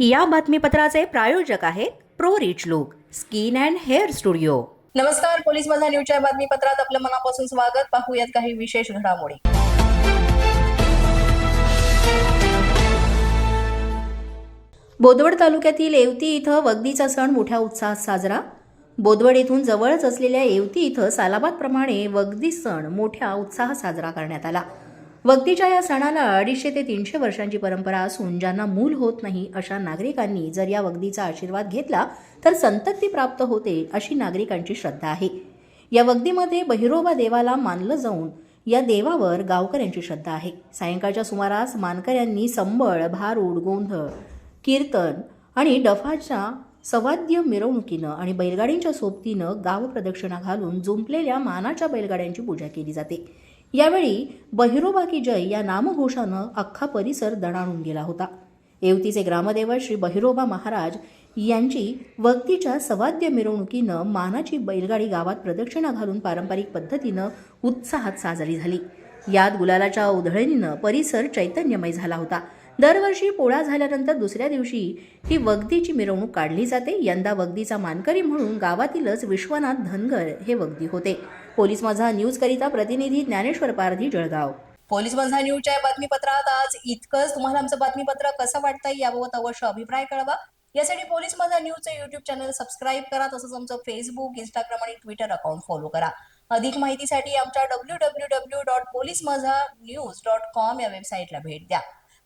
या बातमीपत्राचे प्रायोजक आहेत pro rich look skin and hair studio. नमस्कार पोलीस माझा न्यूजच्या बातमीपत्रात आपलं मनापासून स्वागत. पाहूयात काही विशेष घडामोडी. बोदवड तालुक्यातील येवती इथं वगदीचा सण मोठ्या उत्साहात साजरा. बोदवड येथून जवळच असलेल्या येवती इथं सालाबादप्रमाणे वगदी सण मोठ्या उत्साहात साजरा करण्यात आला. वगदीच्या या सणाला अडीचशे ते तीनशे वर्षांची परंपरा असून ज्यांना मूल होत नाही अशा नागरिकांनी जर या वगदीचा आशीर्वाद घेतला तर संतती प्राप्त होते अशी नागरिकांची श्रद्धा आहे. या वगदीमध्ये बहिरोबा देवाला मानलं जाऊन या देवावर गावकऱ्यांची श्रद्धा आहे. सायंकाळच्या सुमारास मानकऱ्यांनी संबळ भारूड गोंधळ कीर्तन आणि डफाच्या सवाद्य मिरवणुकीनं आणि बैलगाडींच्या सोबतीनं गाव प्रदक्षिणा घालून जुंपलेल्या मानाच्या बैलगाड्यांची पूजा केली जाते. यावेळी बहिरोबा की जय या नामघोषानं अख्खा परिसर दणाणून गेला होता. येवतीचे ग्रामदेवत श्री बहिरोबा महाराज यांची वक्तीच्या सवाद्य मिरवणुकीनं मानाची बैलगाडी गावात प्रदक्षिणा घालून पारंपरिक पद्धतीनं उत्साहात साजरी झाली. यात गुलालाच्या उधळणीनं परिसर चैतन्यमय झाला होता. दरवर्षी पोळा झाल्यानंतर दुसऱ्या दिवशी ही वगदीची मिरवणूक काढली जाते. यंदा वगदीचा मानकरी म्हणून गावातीलच विश्वनाथ धनगर हे वगदी होते. पोलीस माझा न्यूज करिता प्रतिनिधी ज्ञानेश्वर पारधी जळगाव. पोलीस माझा न्यूजच्या बातमीपत्रात आज इतकंच. तुम्हाला आमचं बातमीपत्र कसं वाटतंय याबाबत अवश्य अभिप्राय कळवा. यासाठी पोलीस माझा न्यूजचं युट्यूब चॅनल सबस्क्राईब करा तसंच आमचं फेसबुक इंस्टाग्राम आणि ट्विटर अकाउंट फॉलो करा. अधिक माहितीसाठी आमच्या W W W dot police Majha news dot com या वेबसाईटला भेट द्या.